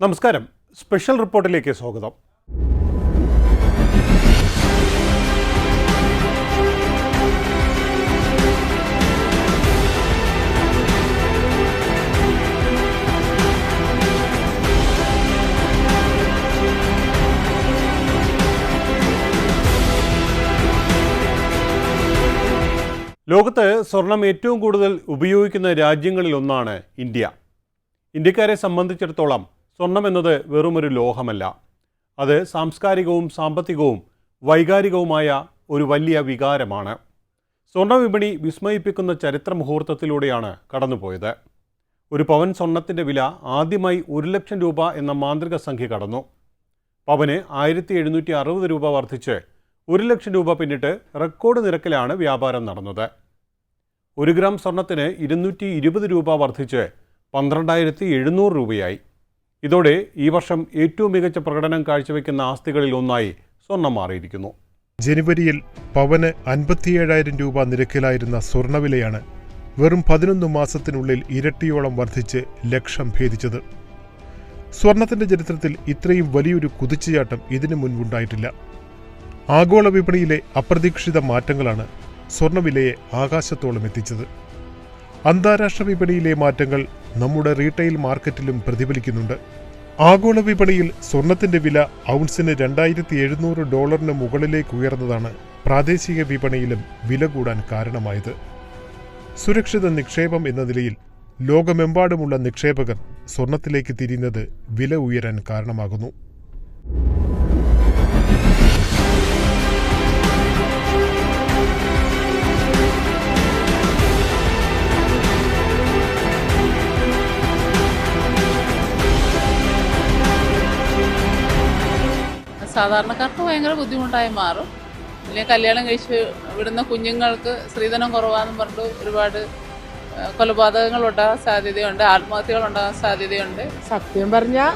നമസ്കാരം. സ്പെഷ്യൽ റിപ്പോർട്ടിലേക്ക് സ്വാഗതം. ലോകത്ത് സ്വർണം ഏറ്റവും കൂടുതൽ ഉപയോഗിക്കുന്ന രാജ്യങ്ങളിൽ ഒന്നാണ് ഇന്ത്യ. ഇന്ത്യക്കാരെ സംബന്ധിച്ചിടത്തോളം സ്വർണം എന്നത് വെറുമൊരു ലോഹമല്ല. അത് സാംസ്കാരികവും സാമ്പത്തികവും വൈകാരികവുമായ ഒരു വലിയ വികാരമാണ്. സ്വർണ വിപണി വിസ്മയിപ്പിക്കുന്ന ചരിത്ര മുഹൂർത്തത്തിലൂടെയാണ് കടന്നുപോയത്. ഒരു പവൻ സ്വർണത്തിന്റെ വില ആദ്യമായി ഒരു ലക്ഷം രൂപ എന്ന മാന്ത്രിക സംഖ്യ കടന്നു. പവന് ആയിരത്തി എഴുന്നൂറ്റി അറുപത് രൂപ വർദ്ധിച്ച് ഒരു ലക്ഷം രൂപ പിന്നിട്ട് റെക്കോർഡ് നിരക്കിലാണ് വ്യാപാരം നടന്നത്. ഒരു ഗ്രാം സ്വർണത്തിന് ഇരുന്നൂറ്റി ഇരുപത് രൂപ വർദ്ധിച്ച് പന്ത്രണ്ടായിരത്തി എഴുന്നൂറ് രൂപയായി. ഇതോടെ ഈ വർഷം ഏറ്റവും മികച്ച പ്രകടനം കാഴ്ചവെക്കുന്ന ആസ്തികളിൽ ഒന്നായി സ്വർണം മാറിയിരിക്കുന്നു. ജനുവരിയിൽ പവന് അൻപത്തിയേഴായിരം രൂപ നിരക്കിലായിരുന്ന സ്വർണവിലയാണ് വെറും പതിനൊന്ന് മാസത്തിനുള്ളിൽ ഇരട്ടിയോളം വർദ്ധിച്ച് ലക്ഷം ഭേദിച്ചത്. സ്വർണത്തിന്റെ ചരിത്രത്തിൽ ഇത്രയും വലിയൊരു കുതിച്ചുചാട്ടം ഇതിനു മുൻപുണ്ടായിട്ടില്ല. ആഗോള വിപണിയിലെ അപ്രതീക്ഷിത മാറ്റങ്ങളാണ് സ്വർണവിലയെ ആകാശത്തോളം എത്തിച്ചത്. അന്താരാഷ്ട്ര വിപണിയിലെ മാറ്റങ്ങൾ നമ്മുടെ റീറ്റെയിൽ മാർക്കറ്റിലും പ്രതിഫലിക്കുന്നുണ്ട്. ആഗോള വിപണിയിൽ സ്വർണത്തിന്റെ വില ഔൺസിന് രണ്ടായിരത്തി എഴുന്നൂറ് ഡോളറിന് മുകളിലേക്ക് ഉയർന്നതാണ് പ്രാദേശിക വിപണിയിലും വില കൂടാൻ കാരണമായത്. സുരക്ഷിത നിക്ഷേപം എന്ന നിലയിൽ ലോകമെമ്പാടുമുള്ള നിക്ഷേപകർ സ്വർണത്തിലേക്ക് തിരിയുന്നത് വില ഉയരാൻ കാരണമാകുന്നു. സാധാരണക്കാർക്ക് ഭയങ്കര ബുദ്ധിമുട്ടായി മാറും. അല്ലെങ്കിൽ കല്യാണം കഴിച്ച് വിടുന്ന കുഞ്ഞുങ്ങൾക്ക് സ്ത്രീധനം കുറവാന്ന് പറഞ്ഞിട്ട് ഒരുപാട് കൊലപാതകങ്ങൾ ഉണ്ടാകാൻ സാധ്യതയുണ്ട് ആത്മഹത്യകൾ ഉണ്ടാകാൻ സാധ്യതയുണ്ട്. സത്യം പറഞ്ഞാൽ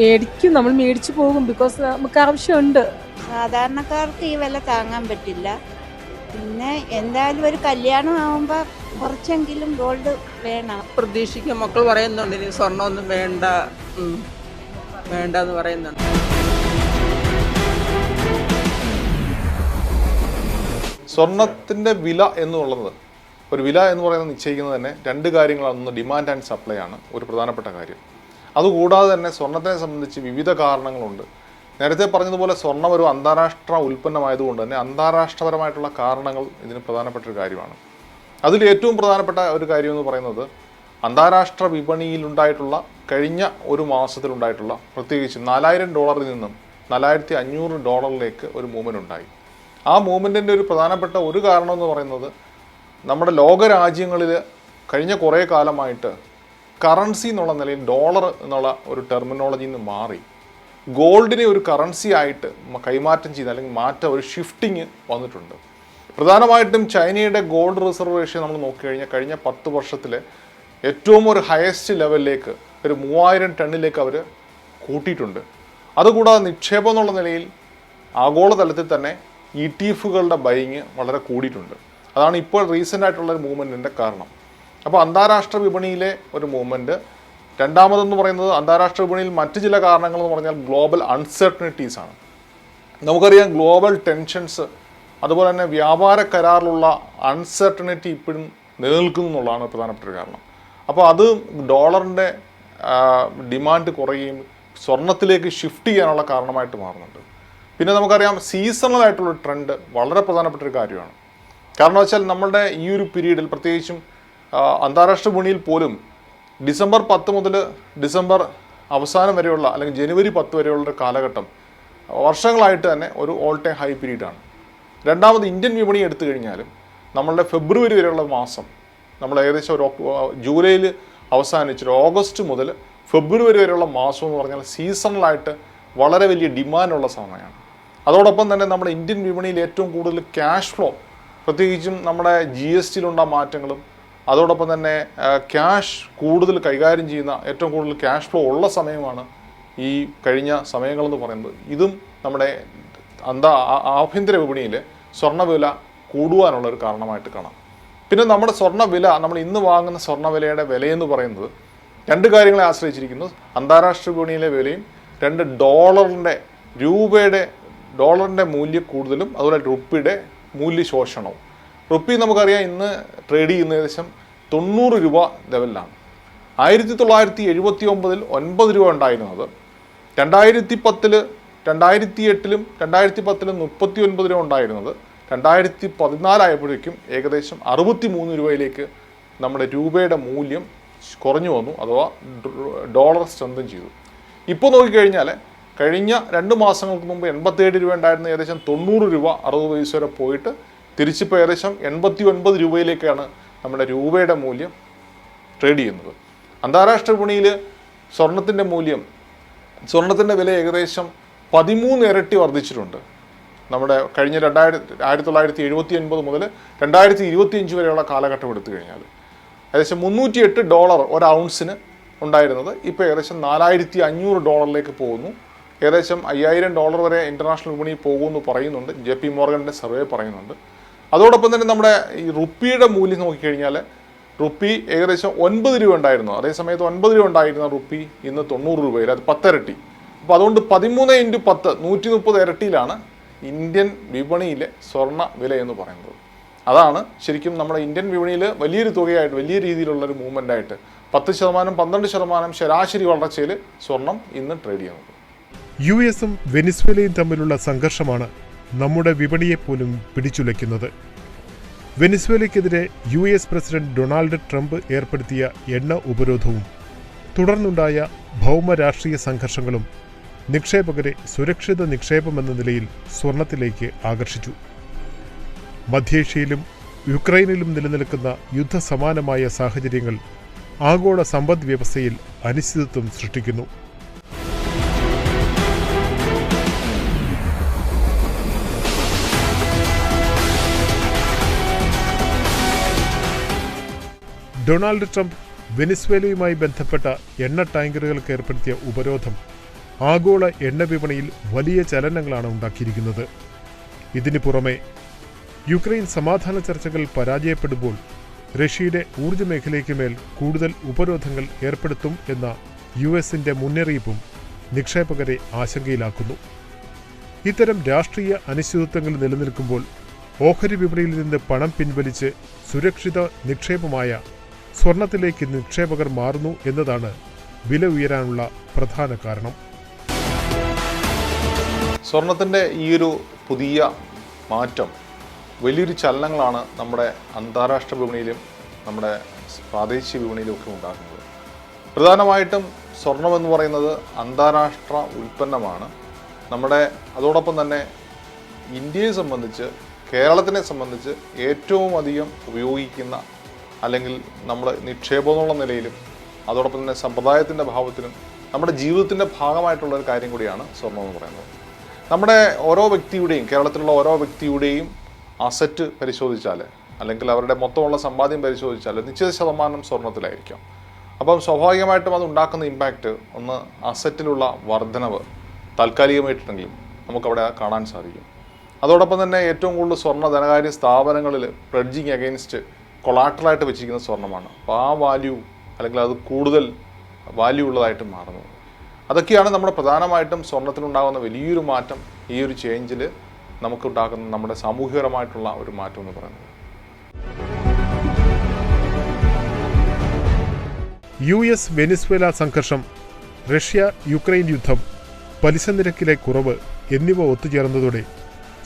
മേടിക്കും നമ്മൾ മേടിച്ചു പോകും ബിക്കോസ് നമുക്ക് ആവശ്യമുണ്ട്. സാധാരണക്കാർക്ക് ഈ വില താങ്ങാൻ പറ്റില്ല. പിന്നെ എന്തായാലും ഒരു കല്യാണം ആവുമ്പോൾ കുറച്ചെങ്കിലും ഗോൾഡ് വേണം. പ്രതീക്ഷിക്കും. മക്കൾ പറയുന്നുണ്ട് ഇനി സ്വർണമൊന്നും വേണ്ട. വേണ്ടെന്ന് വേണ്ട എന്ന് പറയുന്നുണ്ട്. സ്വർണത്തിന്റെ വില എന്നുള്ളത് ഒരു വില എന്ന് പറയുന്നത് നിശ്ചയിക്കുന്നത് തന്നെ രണ്ട് കാര്യങ്ങളാണ്. ഒന്ന് ഡിമാൻഡ് ആൻഡ് സപ്ലൈ ആണ് ഒരു പ്രധാനപ്പെട്ട കാര്യം. അതുകൂടാതെ തന്നെ സ്വർണത്തിനെ സംബന്ധിച്ച് വിവിധ കാരണങ്ങളുണ്ട്. നേരത്തെ പറഞ്ഞതുപോലെ സ്വർണം ഒരു അന്താരാഷ്ട്ര ഉൽപ്പന്നമായതുകൊണ്ട് തന്നെ അന്താരാഷ്ട്രപരമായിട്ടുള്ള കാരണങ്ങൾ ഇതിന് പ്രധാനപ്പെട്ട ഒരു കാര്യമാണ്. അതിൽ ഏറ്റവും പ്രധാനപ്പെട്ട ഒരു കാര്യം എന്ന് പറയുന്നത് അന്താരാഷ്ട്ര വിപണിയിലുണ്ടായിട്ടുള്ള കഴിഞ്ഞ ഒരു മാസത്തിലുണ്ടായിട്ടുള്ള പ്രത്യേകിച്ച് നാലായിരം ഡോളറിൽ നിന്നും നാലായിരത്തി അഞ്ഞൂറ് ഡോളറിലേക്ക് ഒരു മൂവ്മെന്റ് ഉണ്ടായി. ആ മൂവ്മെന്റിന്റെ ഒരു പ്രധാനപ്പെട്ട ഒരു കാരണം എന്ന് പറയുന്നത് നമ്മുടെ ലോകരാജ്യങ്ങളിൽ കഴിഞ്ഞ കുറേ കാലമായിട്ട് കറൻസി എന്നുള്ള നിലയിൽ ഡോളർ എന്നുള്ള ഒരു ടെർമിനോളജിയിൽ നിന്ന് മാറി. ഗോൾഡിനെ ഒരു കറൻസി ആയിട്ട് കൈമാറ്റം ചെയ്ത് അല്ലെങ്കിൽ മാറ്റം ഒരു ഷിഫ്റ്റിങ് വന്നിട്ടുണ്ട്. പ്രധാനമായിട്ടും ചൈനയുടെ ഗോൾഡ് റിസർവ് റേഷ്യോ നമ്മൾ നോക്കിക്കഴിഞ്ഞാൽ കഴിഞ്ഞ പത്ത് വർഷത്തിലെ ഏറ്റവും ഒരു ഹയസ്റ്റ് ലെവലിലേക്ക് ഒരു മൂവായിരം ടണ്ണിലേക്ക് അവർ കൂട്ടിയിട്ടുണ്ട്. അതുകൂടാതെ നിക്ഷേപം എന്നുള്ള നിലയിൽ ആഗോളതലത്തിൽ തന്നെ ഇ ടി എഫുകളുടെ ബൈങ് വളരെ കൂടിയിട്ടുണ്ട്. അതാണ് ഇപ്പോൾ റീസെന്റ് ആയിട്ടുള്ള ഒരു മൂവ്മെന്റിന്റെ കാരണം. അപ്പോൾ അന്താരാഷ്ട്ര വിപണിയിലെ ഒരു മൂവ്മെന്റ് രണ്ടാമതെന്ന് പറയുന്നത് അന്താരാഷ്ട്ര വിപണിയിൽ മറ്റ് ചില കാരണങ്ങൾ എന്ന് പറഞ്ഞാൽ ഗ്ലോബൽ അൺസെർട്ടനിറ്റീസ് ആണ്. നമുക്കറിയാം ഗ്ലോബൽ ടെൻഷൻസ് അതുപോലെ തന്നെ വ്യാപാര കരാറിലുള്ള അൺസെർട്ടനിറ്റി ഇപ്പോഴും നിലനിൽക്കുന്നു എന്നുള്ളതാണ് പ്രധാനപ്പെട്ട ഒരു കാരണം. അപ്പോൾ അത് ഡോളറിന്റെ ഡിമാൻഡ് കുറയുകയും സ്വർണത്തിലേക്ക് ഷിഫ്റ്റ് ചെയ്യാനുള്ള കാരണമായിട്ട് മാറുന്നുണ്ട്. പിന്നെ നമുക്കറിയാം സീസണൽ ആയിട്ടുള്ള ട്രെൻഡ് വളരെ പ്രധാനപ്പെട്ട ഒരു കാര്യമാണ്. കാരണം വെച്ചാൽ നമ്മളുടെ ഈ ഒരു പീരീഡിൽ പ്രത്യേകിച്ചും അന്താരാഷ്ട്ര വിപണിയിൽ പോലും ഡിസംബർ പത്ത് മുതൽ ഡിസംബർ അവസാനം വരെയുള്ള അല്ലെങ്കിൽ ജനുവരി പത്ത് വരെയുള്ള ഒരു കാലഘട്ടം വർഷങ്ങളായിട്ട് തന്നെ ഒരു ഓൾ ടൈം ഹൈ പീരീഡാണ് രണ്ടാമത് ഇന്ത്യൻ വിപണി എടുത്തു കഴിഞ്ഞാലും നമ്മളുടെ ഫെബ്രുവരി വരെയുള്ള മാസം നമ്മൾ ഏകദേശം ഒരു ജൂലൈയിൽ അവസാനിച്ചിട്ട് ഓഗസ്റ്റ് മുതൽ ഫെബ്രുവരി വരെയുള്ള മാസം എന്ന് പറഞ്ഞാൽ സീസണലായിട്ട് വളരെ വലിയ ഡിമാൻഡുള്ള സമയമാണ്. അതോടൊപ്പം തന്നെ നമ്മുടെ ഇന്ത്യൻ വിപണിയിൽ ഏറ്റവും കൂടുതൽ ക്യാഷ് ഫ്ലോ പ്രത്യേകിച്ചും നമ്മുടെ ജി എസ് ടിയിലുണ്ടാ മാറ്റങ്ങളും അതോടൊപ്പം തന്നെ ക്യാഷ് കൂടുതൽ കൈകാര്യം ചെയ്യുന്ന ഏറ്റവും കൂടുതൽ ക്യാഷ് ഫ്ലോ ഉള്ള സമയമാണ് ഈ കഴിഞ്ഞ സമയങ്ങളെന്ന് പറയുന്നത്. ഇതും നമ്മുടെ അന്താ ആഭ്യന്തര വിപണിയിൽ സ്വർണവില കൂടുവാനുള്ള ഒരു കാരണമായിട്ട് കാണാം. പിന്നെ നമ്മുടെ സ്വർണവില നമ്മൾ ഇന്ന് വാങ്ങുന്ന സ്വർണവിലയുടെ വിലയെന്ന് പറയുന്നത് രണ്ട് കാര്യങ്ങളെ ആശ്രയിച്ചിരിക്കുന്നു. അന്താരാഷ്ട്ര വിപണിയിലെ വിലയും രണ്ട് ഡോളറിന്റെ രൂപയുടെ ഡോളറിന്റെ മൂല്യം കൂടുതലും അതുപോലെ റുപ്പിയുടെ മൂല്യ ശോഷണവും റുപ്പി നമുക്കറിയാം ഇന്ന് ട്രേഡ് ചെയ്യുന്ന ഏകദേശം തൊണ്ണൂറ് രൂപ ലെവലിലാണ് ആയിരത്തി തൊള്ളായിരത്തി എഴുപത്തി ഒമ്പതിൽ ഒൻപത് രൂപ ഉണ്ടായിരുന്നത്. രണ്ടായിരത്തി പത്തിൽ രണ്ടായിരത്തി എട്ടിലും രണ്ടായിരത്തി പത്തിലും മുപ്പത്തി ഒൻപത് രൂപ ഉണ്ടായിരുന്നത്. രണ്ടായിരത്തി പതിനാലായപ്പോഴേക്കും ഏകദേശം അറുപത്തി മൂന്ന് രൂപയിലേക്ക് നമ്മുടെ രൂപയുടെ മൂല്യം കുറഞ്ഞു വന്നു അഥവാ ഡോളർ സ്ട്രെങ്തൻ ചെയ്തു. ഇപ്പോൾ നോക്കിക്കഴിഞ്ഞാൽ കഴിഞ്ഞ രണ്ട് മാസങ്ങൾക്ക് മുമ്പ് എൺപത്തേഴ് രൂപ ഉണ്ടായിരുന്ന ഏകദേശം തൊണ്ണൂറ് രൂപ അറുപത് പൈസ വരെ പോയിട്ട് തിരിച്ചിപ്പോൾ ഏകദേശം എൺപത്തി ഒൻപത് രൂപയിലേക്കാണ് നമ്മുടെ രൂപയുടെ മൂല്യം ട്രേഡ് ചെയ്യുന്നത്. അന്താരാഷ്ട്ര വിപണിയിൽ സ്വർണത്തിന്റെ മൂല്യം സ്വർണത്തിന്റെ വില ഏകദേശം പതിമൂന്ന് ഇരട്ടി വർദ്ധിച്ചിട്ടുണ്ട്. നമ്മുടെ കഴിഞ്ഞ രണ്ടായിരത്തി ആയിരത്തി തൊള്ളായിരത്തി എഴുപത്തി ഒൻപത് മുതൽ രണ്ടായിരത്തി ഇരുപത്തി അഞ്ച് വരെയുള്ള കാലഘട്ടം എടുത്തു കഴിഞ്ഞാൽ ഏകദേശം മുന്നൂറ്റി എട്ട് ഡോളർ ഒരു ഔൺസിന് ഉണ്ടായിരുന്നത് ഇപ്പോൾ ഏകദേശം നാലായിരത്തി അഞ്ഞൂറ് ഡോളറിലേക്ക് പോകുന്നു. ഏകദേശം അയ്യായിരം ഡോളർ വരെ ഇന്റർനാഷണൽ വിപണിയിൽ പോകുമെന്ന് പറയുന്നുണ്ട്. ജെ പി മോർഗന്റെ സർവേ പറയുന്നുണ്ട്. അതോടൊപ്പം തന്നെ നമ്മുടെ ഈ റുപ്പിയുടെ മൂല്യം നോക്കിക്കഴിഞ്ഞാൽ റുപ്പി ഏകദേശം ഒൻപത് രൂപ ഉണ്ടായിരുന്നു. അതേസമയത്ത് ഒൻപത് രൂപ ഉണ്ടായിരുന്ന റുപ്പി ഇന്ന് തൊണ്ണൂറ് രൂപയിൽ അത് പത്തിരട്ടി. അപ്പോൾ അതുകൊണ്ട് പതിമൂന്ന് ഇന്റു പത്ത് നൂറ്റി മുപ്പത് ഇരട്ടിയിലാണ് ഇന്ത്യൻ വിപണിയിലെ സ്വർണ വില എന്ന് പറയുന്നത്. അതാണ് ശരിക്കും നമ്മുടെ ഇന്ത്യൻ വിപണിയിൽ വലിയൊരു തുകയായിട്ട് വലിയ രീതിയിലുള്ളൊരു മൂവ്മെന്റ് ആയിട്ട് പത്ത് ശതമാനം പന്ത്രണ്ട് ശതമാനം ശരാശരി വളർച്ചയിൽ സ്വർണം ഇന്ന് ട്രേഡ് ചെയ്യുന്നത്. യു എസും വെനിസ്വേലയും തമ്മിലുള്ള സംഘർഷമാണ് നമ്മുടെ വിപണിയെപ്പോലും പിടിച്ചുലയ്ക്കുന്നത്. വെനിസ്വേലയ്ക്കെതിരെ U S president Donald Trump ഏർപ്പെടുത്തിയ എണ്ണ ഉപരോധവും തുടർന്നുണ്ടായ ഭൗമ രാഷ്ട്രീയ സംഘർഷങ്ങളും നിക്ഷേപകരെ സുരക്ഷിത നിക്ഷേപമെന്ന നിലയിൽ സ്വർണത്തിലേക്ക് ആകർഷിച്ചു. മധ്യേഷ്യയിലും യുക്രൈനിലും നിലനിൽക്കുന്ന യുദ്ധസമാനമായ സാഹചര്യങ്ങൾ ആഗോള സമ്പദ് വ്യവസ്ഥയിൽ അനിശ്ചിതത്വം സൃഷ്ടിക്കുന്നു. ഡൊണാൾഡ് ട്രംപ് വെനിസ്വേലയുമായി ബന്ധപ്പെട്ട എണ്ണ ടാങ്കറുകൾക്ക് ഏർപ്പെടുത്തിയ ഉപരോധം ആഗോള എണ്ണ വിപണിയിൽ വലിയ ചലനങ്ങളാണ് ഉണ്ടാക്കിയിരിക്കുന്നത്. ഇതിനു പുറമെ യുക്രൈൻ സമാധാന ചർച്ചകൾ പരാജയപ്പെടുമ്പോൾ റഷ്യയുടെ ഊർജ മേഖലയ്ക്ക് മേൽ കൂടുതൽ ഉപരോധങ്ങൾ ഏർപ്പെടുത്തും എന്ന യു എസിന്റെ മുന്നറിയിപ്പും നിക്ഷേപകരെ ആശങ്കയിലാക്കുന്നു. ഇത്തരം രാഷ്ട്രീയ അനിശ്ചിതത്വങ്ങൾ നിലനിൽക്കുമ്പോൾ ഓഹരി വിപണിയിൽ നിന്ന് പണം പിൻവലിച്ച് സുരക്ഷിത നിക്ഷേപമായ സ്വർണത്തിലേക്ക് നിക്ഷേപകർ മാറുന്നു എന്നതാണ് വില ഉയരാനുള്ള പ്രധാന കാരണം. സ്വർണത്തിന്റെ ഈ ഒരു പുതിയ മാറ്റം വലിയൊരു ചലനങ്ങളാണ് നമ്മുടെ അന്താരാഷ്ട്ര വിപണിയിലും നമ്മുടെ പ്രാദേശിക വിപണിയിലും ഒക്കെ ഉണ്ടാക്കുന്നത്. പ്രധാനമായിട്ടും സ്വർണം എന്ന് പറയുന്നത് അന്താരാഷ്ട്ര ഉൽപ്പന്നമാണ്. നമ്മുടെ അതോടൊപ്പം തന്നെ ഇന്ത്യയെ സംബന്ധിച്ച് കേരളത്തിനെ സംബന്ധിച്ച് ഏറ്റവും അധികം ഉപയോഗിക്കുന്ന അല്ലെങ്കിൽ നമ്മുടെ നിക്ഷേപം എന്നുള്ള നിലയിലും അതോടൊപ്പം തന്നെ സമ്പ്രദായത്തിന്റെ ഭാവത്തിലും നമ്മുടെ ജീവിതത്തിന്റെ ഭാഗമായിട്ടുള്ള ഒരു കാര്യം കൂടിയാണ് സ്വർണം എന്ന് പറയുന്നത്. നമ്മുടെ ഓരോ വ്യക്തിയുടെയും കേരളത്തിലുള്ള ഓരോ വ്യക്തിയുടെയും അസറ്റ് പരിശോധിച്ചാൽ അല്ലെങ്കിൽ അവരുടെ മൊത്തമുള്ള സമ്പാദ്യം പരിശോധിച്ചാൽ നിശ്ചിത ശതമാനം സ്വർണത്തിലായിരിക്കും. അപ്പം സ്വാഭാവികമായിട്ടും അത് ഉണ്ടാക്കുന്ന ഇമ്പാക്റ്റ് ഒന്ന് അസറ്റിലുള്ള വർധനവ് താൽക്കാലികമായിട്ടുണ്ടെങ്കിലും നമുക്കവിടെ കാണാൻ സാധിക്കും. അതോടൊപ്പം തന്നെ ഏറ്റവും കൂടുതൽ സ്വർണ ധനകാര്യ സ്ഥാപനങ്ങളിൽ പ്രെഡ്ജിങ് അഗെയിൻസ്റ്റ് കൊളാട്ടറായിട്ട് വെച്ചിരിക്കുന്ന സ്വർണമാണ് അപ്പോൾ ആ വാല്യൂ അല്ലെങ്കിൽ അത് കൂടുതൽ വാല്യൂ ഉള്ളതായിട്ട് മാറുന്നത് അതൊക്കെയാണ് നമ്മുടെ പ്രധാനമായിട്ടും സ്വർണത്തിനുണ്ടാകുന്ന വലിയൊരു മാറ്റം ഈ ഒരു ചേഞ്ചിൽ നമുക്കുണ്ടാക്കുന്ന നമ്മുടെ സാമൂഹികപരമായിട്ടുള്ള ഒരു മാറ്റം എന്ന് പറയുന്നത്. യു എസ് വെനിസ്വേല സംഘർഷം റഷ്യ യുക്രൈൻ യുദ്ധം പലിശ നിരക്കിലെ കുറവ് എന്നിവ ഒത്തുചേർന്നതോടെ